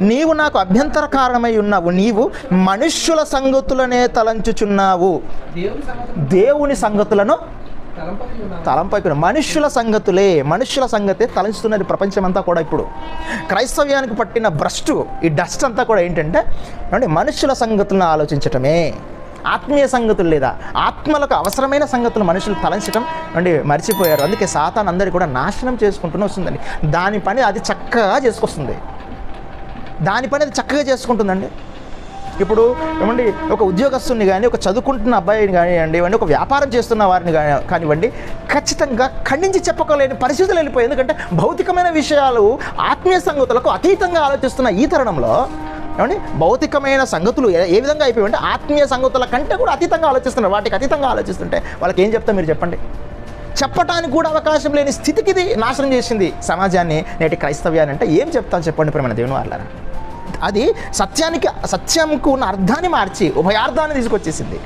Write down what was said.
నీవు నాకు అభ్యంతర కారణమై ఉన్నావు. నీవు మనుష్యుల సంగతులనే తలంచుచున్నావు. దేవుని సంగతులను తలంపై ఉన్నాను మనుష్యుల సంగతులే మనుష్యుల సంగతే తలంచుతున్నది ప్రపంచమంతా కూడా ఇప్పుడు. క్రైస్తవ్యానికి పట్టిన భ్రష్టు ఈ డస్ట్ అంతా కూడా ఏంటంటే అంటే మనుష్యుల సంగతులను ఆలోచించటమే. ఆత్మీయ సంగతులు లేదా ఆత్మలకు అవసరమైన సంగతులు మనుషులు తలంచడం అంటే మర్చిపోయారు. అందుకే సాతాన్ అందరి కూడా నాశనం చేసుకుంటూనే వస్తుందండి. దాని పని అది చక్కగా చేసుకొస్తుంది. దాని పని అది చక్కగా చేసుకుంటుందండి. ఇప్పుడు ఏమండి ఒక ఉద్యోగస్తుని కానీ ఒక చదువుకుంటున్న అబ్బాయిని కానివ్వండి ఇవ్వండి ఒక వ్యాపారం చేస్తున్న వారిని కానీ కానివ్వండి ఖచ్చితంగా ఖండించి చెప్పకోలేని పరిస్థితులు వెళ్ళిపోయి ఎందుకంటే భౌతికమైన విషయాలు ఆత్మీయ సంగతులకు అతీతంగా ఆలోచిస్తున్న ఈ తరుణంలో ఏమండి భౌతికమైన సంగతులు ఏ విధంగా అయిపోయి ఆత్మీయ సంగతుల కంటే కూడా అతీతంగా ఆలోచిస్తున్నారు వాటికి అతీతంగా ఆలోచిస్తుంటే వాళ్ళకి ఏం చెప్తా మీరు చెప్పండి. చెప్పటానికి కూడా అవకాశం లేని స్థితికి ఇది నాశనం చేసింది సమాజాన్ని నేటి క్రైస్తవ్యాన్ని అంటే ఏం చెప్తాను చెప్పండి ప్రేమ దేవుని వాళ్ళారా అది సత్యానికి సత్యంకు ఉన్న అర్థాన్ని మార్చి ఉభయార్థాన్ని తీసుకొచ్చేసింది.